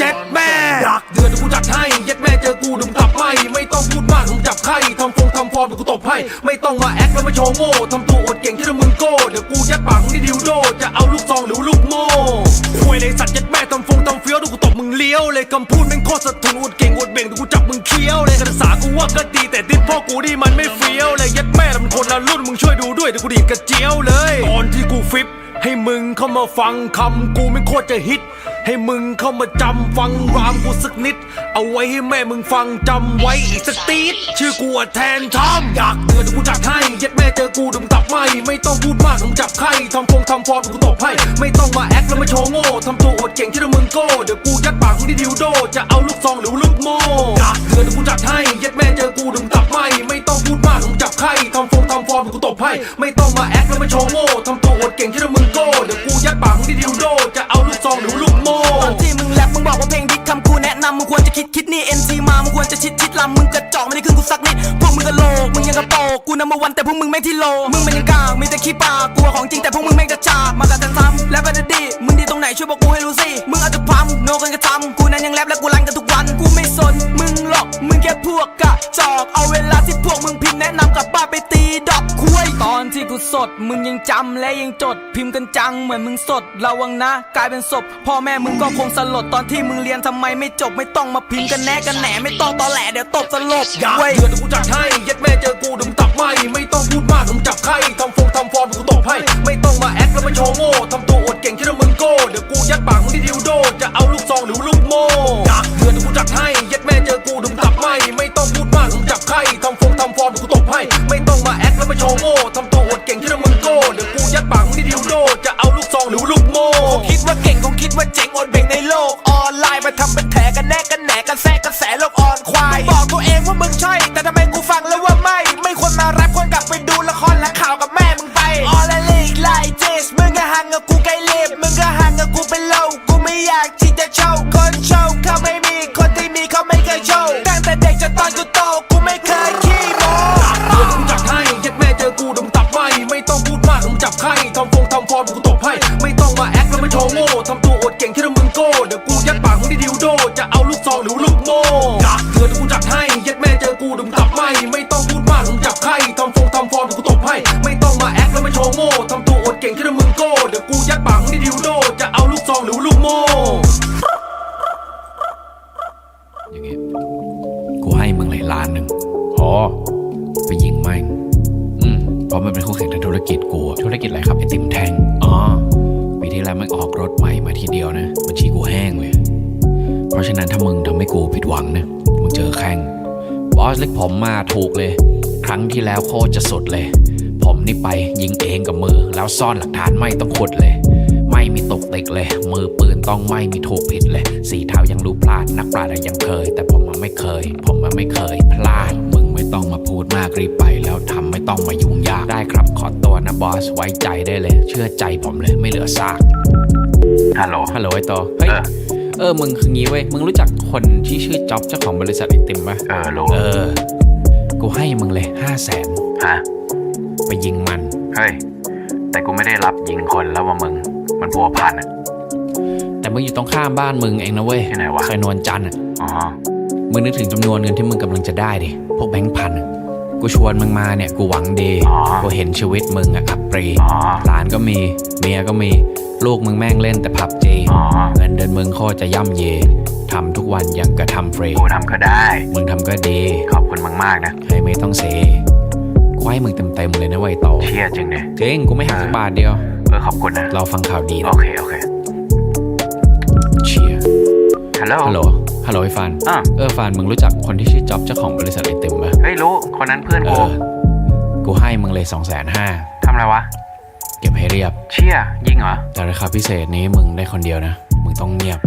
เจ็ดแม่อยากเดือดกูจัดให้เย็ดแม่เจอกูดึงตับไม่ไม่ต้องพูดมากมึงจับไข้ทำฟงทำฟอร์มเดี๋ยวกูตบให้ ไม่ต้องมาแอคแล้วมาโชว์โง่ทำตัวอวดเก่งที่มึงโก้เดี๋ยวกูยัดปากมึงที่ดิวโดจะเอาลูกซองหรือลูกโม่ควยเลยสัตว์เย็ดแม่ทำฟงทำเฟี้ยวเดี๋ยวกูตบมึงเลี้ยวเลยคำพูดแม่งโคตรสะทุนอวดเก่งอวดเบ่งเดี๋ยวกูจับมึงเคี้ยวเลยการศึกษากูว่าก็ดีแต่ดิสพ่อกูนี่มันไม่เฟี้ยวเลยเย็ดแม่แต่มันคนละรุ่นมึงช่วยดูด้วยเดี๋ยวกูดีดกระเจียวเลย ตอนที่กูฟิป ให้มึงเข้ามาฟังคำกูไม่โคตรจะฮิต ให้มึงเข้ามาจำฟังรามกูสักนิด เอาไว้ให้แม่มึงฟังจำไว้อีกสักตีดชื่อกูอะแทนทอมอยากเตือนกูจัดให้เย็ดแม่เจอกูดึงตับไม่ไม่ต้องพูดมากมึงจับไข้ทำฟงทำฟอร์มเดี๋ยวกูตบให้ ไม่ต้องมาแอคแล้วมาโชว์โง่ทำตัวอดเก่งที่มึงโก้เดี๋ยวกูยัดปากมึงที่ดิวโด จะเอาลูกซองหรือลูกโม่อยากเตือนกูจัดให้เย็ดแม่เจอกูดึงตับไม่ไม่ต้องพูดมากมึงจับไข้ทำฟงทำฟอร์มเดี๋ยวกูตบให้ไม่ต้อง นัมเบอร์วันแต่พวกมึงแม่งที่โล มึงเป็นยังกากมีแต่ขี้ปากกลัวของจริงแต่พวกมึงแม่งกระจากมากับกันซ้ำแล้วก็จะดีมึงดีตรงไหนช่วยบอกกูให้รู้สิ มึงอาจจะพัมโนกันกระทำกูนั้นยังแรปและกูรันกันทุกวัน กูไม่สนมึงหรอก มึงแค่พวกกะจอก เอาเวลาที่พวกมึงพิมพ์แนะนำกลับบ้านไปตีดอกคุยตอนที่กูสด มึงยังจำและยังจด พิมพ์กันจังเหมือนมึงสดระวังนะ กลายเป็นศพพ่อแม่มึงก็คงสลดตอนที่มึงเรียนทำไมไม่จบไม่ต้องมาพิมพ์กันแหนกันแหนไม่ต้องตอแหลเดี๋ยวตบสลบอยากเว้ยเดือดกูจัดให้เย็ดแม่เจอกูดึงตับ ไม่ไม่ต้องพูดมากมึงจับไข้ทำฟงทำฟอร์มกูตบให้ ไม่ต้องมาแอคแล้วมาโชว์โง่ทำตัวอดเก่งที่มึงโก้เดี๋ยวกูยัดปากมึงที่ดิวโด จะเอาลูกซองหรือลูกโม่ดักเดือดกูจัดให้ยัดแม่เจอกูดึงตับไม่ ซองหรือลูกโม่อยากเดือดกูจัดให้เย็ดแม่เจอกูดึงตับไม่ไม่ต้องพูดมากมึงจับไข้ทำฟงทำฟอร์มเดี๋ยวกูตบให้ ไม่ต้องมาแอคแล้วมาโชว์โง่ทำตัวอวดเก่งที่มึงโก้เดี๋ยวกูยัดปากมึงที่ดิวโดจะเอาลูกซองหรือลูกโม่อย่างงี้กูให้มึงเลยล้านหนึ่งพอไปยิงแม่งอืมเพราะมันเป็นคู่แข่งทางธุรกิจกูอะธุรกิจอะไรครับไอติมแท่งอ๋อปีที่แล้วมันออกรถใหม่มาทีเดียวนะบัญชีกูแห้งเลยเพ ราะฉะนั้นถ้ามึงทำให้กูผิดหวังนะมึงเจอแข่งบอสเล็กผมมาถูกเลย ครั้งที่แล้วโคตรจะสุดเลย ผมนี่ไปยิงเองกับมือ แล้วซ่อนหลักฐานไม่ต้องขุดเลย ไม่มีตกติกเลย มือปืนต้องไม่มีถูกผิดเลย สีเท้ายังรู้พลาดนักปราชญ์ยังเคย แต่ผมมันไม่เคย ผมมันไม่เคย พลาดมึงไม่ต้องมาพูดมากรีบไป แล้วทำไม่ต้องมายุ่งยากได้ครับ ขอตัวนะบอสไว้ใจได้เลย เชื่อใจผมเลยไม่เหลือซากฮัลโหลฮัลโหลไอโตเฮ้ย เออเออมึงคืองี้เว้ยมึงรู้จักคนที่ชื่อจ๊อบเจ้าของบริษัทไอติมปะเออโหลเออ กูให้มึงเลยห้าแสนฮะไปยิงมัน เฮ้ย แต่กูไม่ได้รับยิงคนแล้วว่ามึง มันพัวพันอะแต่มึงอยู่ตรงข้ามบ้านมึงเองนะเว้ยที่ไหนวะ ซอยนวลจันทร์อะอ๋อ มึงนึกถึงจำนวนเงินที่มึงกำลังจะได้ดิพวกแบงค์พันอะ กูชวนมึงมาเนี่ยกูหวังดีอ๋อกูเห็นชีวิตมึงอะอับปรีอ๋อหลานก็มีเมียก็มี ลูกมึงแม่งเล่นแต่ผับจีอ๋อเงินเดือนมึงโคตรจะย่ำเยทำทุกวันยังกระทำฟรีกูทำก็ได้ มึงทำก็ดี ขอบคุณมึงมากนะให้ไม่ต้องเสกูให้มึงเต็มๆเลยนะไวยโตเชี่ยจริงเนี่ยจริงกูไม่หักสักบาทเดียวเออขอบคุณนะเราฟังข่าวดีโอนะเคโอเคเชียร์ฮัลโหลฮัลโหล ฮัลโหลไอ้ฟานอะ เออฟานมึงรู้จักคนที่ชื่อจ๊อบเจ้าของบริษัทไอติมปะเฮ้ยรู้ คนนั้นเพื่อนเอกู อ กูให้มึงเลยสองแสนห้าทำอะไรวะ เก็บให้เรียบ เชี่ยยิงเหรอ แต่ราคาพิเศษนี้มึงได้คนเดียวนะ มึงต้องเงียบ